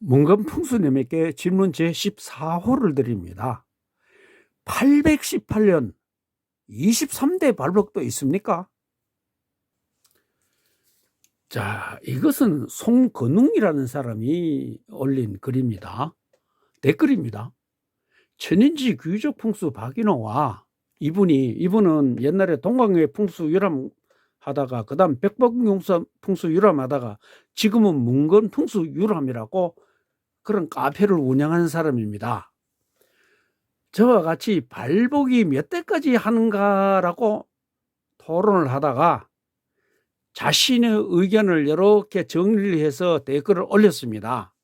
문건 풍수님에게 질문 제14호를 드립니다. 818년 23대 발복도 있습니까? 자, 이것은 송건웅이라는 사람이 올린 글입니다. 댓글입니다. 천인지 귀족 풍수 박인호와 이분이 이분은 옛날에 동강의 풍수 유람 하다가 그다음 백범 용사 풍수 유람하다가 지금은 문건 풍수 유람이라고 그런 카페를 운영하는 사람입니다. 저와 같이 발복이 몇 대까지 하는가라고 토론을 하다가 자신의 의견을 이렇게 정리를 해서 댓글을 올렸습니다.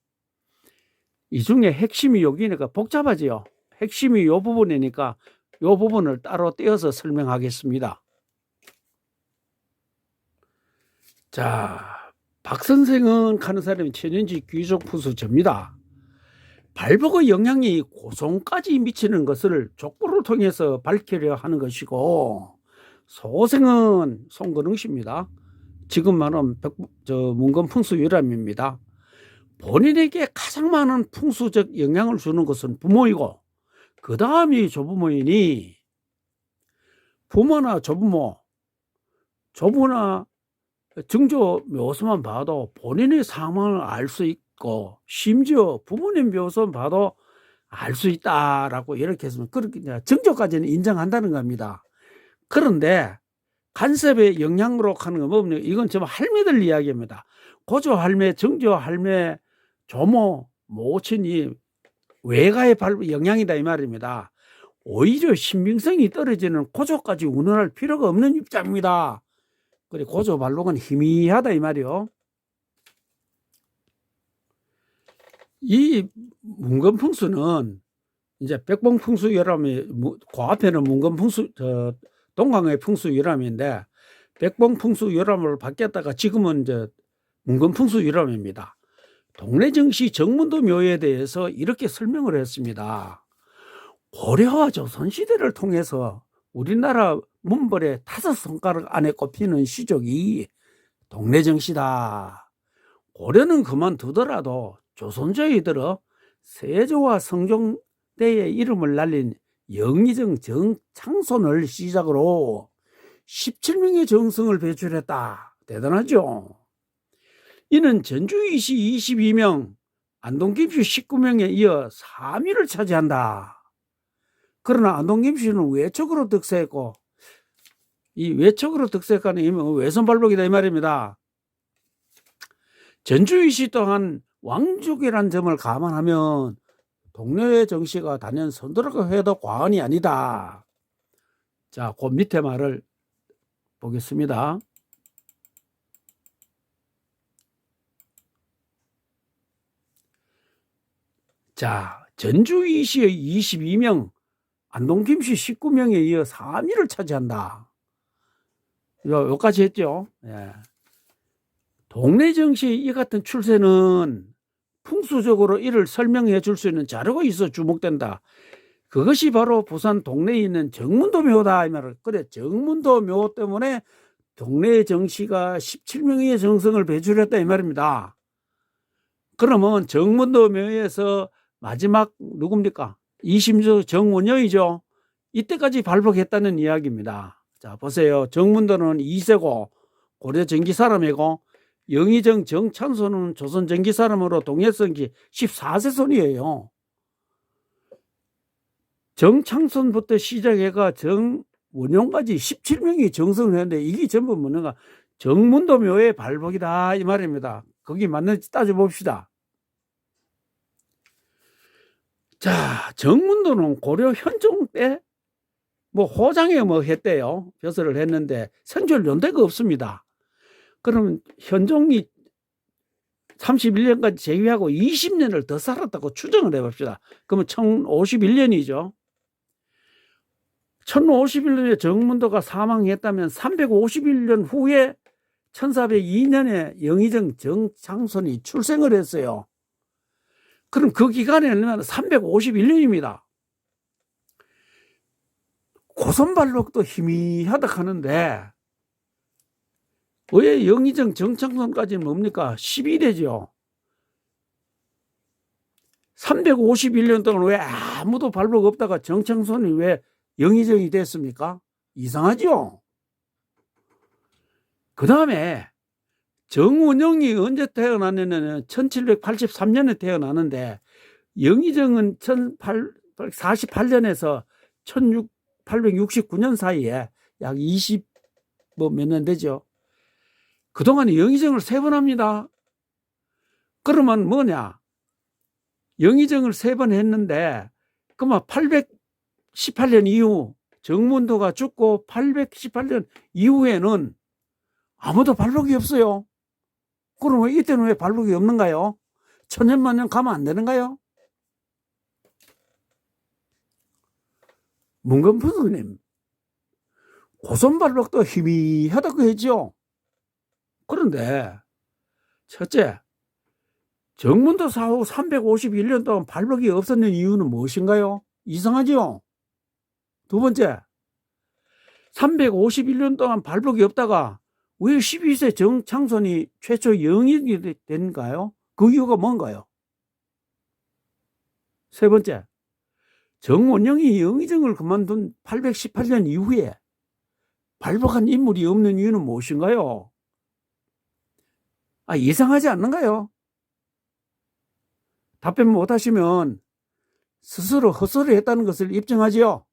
이 중에 핵심이 여기니까 복잡하지요. 핵심이 이 부분이니까 이 부분을 따로 떼어서 설명하겠습니다. 자, 박 선생은 하는 사람이 천연지 귀족 푸수저입니다. 발복의 영향이 고성까지 미치는 것을 족보를 통해서 밝히려 하는 것이고 소생은 송건웅 씨입니다. 지금 말하는 백, 저 문건 풍수 유람입니다. 본인에게 가장 많은 풍수적 영향을 주는 것은 부모이고 그 다음이 조부모이니 부모나 조부모, 조부나 증조 묘수만 봐도 본인의 상황을 알 수 있고 심지어 부모님 묘수만 봐도 알 수 있다라고 이렇게 했으면 그렇게 증조까지는 인정한다는 겁니다. 그런데 간섭의 영향으로 하는 건 뭐냐 이건 좀 할매들 이야기입니다. 고조 할매, 정조 할매, 조모, 모친이 외가의 발 영향이다 이 말입니다. 오히려 신빙성이 떨어지는 고조까지 운운할 필요가 없는 입장입니다. 그래 고조 발록은 희미하다 이 말이요. 이 문건풍수는 이제 백봉풍수 열람이 그 앞에는 문건풍수 저 동강의 풍수 열람인데 백봉풍수 열람을 바뀌었다가 지금은 이제 문건풍수 열람입니다. 동래 정시 정문도 묘에 대해서 이렇게 설명을 했습니다. 고려와 조선 시대를 통해서 우리나라 문벌의 다섯 손가락 안에 꼽히는 시족이 동래정시다. 고려는 그만두더라도 조선조에 들어 세조와 성종대의 이름을 날린 영의정 정창손을 시작으로 17명의 정승을 배출했다. 대단하죠? 이는 전주이시 22명, 안동김씨 19명에 이어 3위를 차지한다. 그러나 안동김 씨는 외척으로 득세했고 이 외척으로 득세하는 이면 외선발복이다 이 말입니다. 전주이시 또한 왕족이란 점을 감안하면 동료의 정씨가 단연 선두라고 해도 과언이 아니다. 자, 그 밑에 말을 보겠습니다. 자, 전주이시의 22명, 안동 김씨 19명에 이어 3위를 차지한다. 요, 요까지 했죠. 예. 동네 정시 이 같은 출세는 풍수적으로 이를 설명해 줄 수 있는 자료가 있어 주목된다. 그것이 바로 부산 동네에 있는 정문도 묘다 이 말을 그래 정문도 묘 때문에 동네 정시가 17명의 정성을 배출했다 이 말입니다. 그러면 정문도 묘에서 마지막 누굽니까? 이심조 정원영이죠. 이때까지 발복했다는 이야기입니다. 자 보세요. 정문도는 2세고 고려 전기 사람이고 영의정 정찬손은 조선 전기 사람으로 동해성기 14세 손이에요. 정창손부터 시작해가 정원용까지 17명이 정성을 했는데 이게 전부 뭐는가 정문도 묘의 발복이다 이 말입니다. 거기 맞는지 따져봅시다. 자, 정문도는 고려 현종 때 뭐 호장에 뭐 했대요. 벼슬을 했는데 선절 연대가 없습니다. 그러면 현종이 31년까지 제위하고 20년을 더 살았다고 추정을 해봅시다. 그러면 1051년이죠. 1051년에 정문도가 사망했다면 351년 후에 1402년에 영의정 정창손이 출생을 했어요. 그럼 그 기간에는 351년입니다. 고선발록도 희미하다 하는데 왜 영의정 정창선까지는 뭡니까? 12대죠. 351년 동안 왜 아무도 발복 없다가 정청손이 왜 영의정이 됐습니까? 이상하죠? 그 다음에 정운영이 언제 태어났냐면 1783년에 태어나는데 영의정은 1848년에서 1869년 사이에 약 20, 뭐 몇 년 되죠. 그동안 영의정을 세 번 합니다. 그러면 뭐냐? 영의정을 세 번 했는데, 그만 818년 이후 정문도가 죽고 818년 이후에는 아무도 발록이 없어요. 그럼 왜 이때는 왜 발록이 없는가요? 천년만년 가면 안 되는가요? 문건부님 고손발록도 희미하다고 했죠. 그런데 첫째, 정문도 사후 351년 동안 발록이 없었는 이유는 무엇인가요? 이상하죠? 두 번째, 351년 동안 발록이 없다가 왜 12세 정창선이 최초 영인이 된가요? 그 이유가 뭔가요? 세 번째, 정원영이 영의정을 그만둔 818년 이후에 발복한 인물이 없는 이유는 무엇인가요? 아, 이상하지 않는가요? 답변 못 하시면 스스로 헛소리 했다는 것을 입증하지요.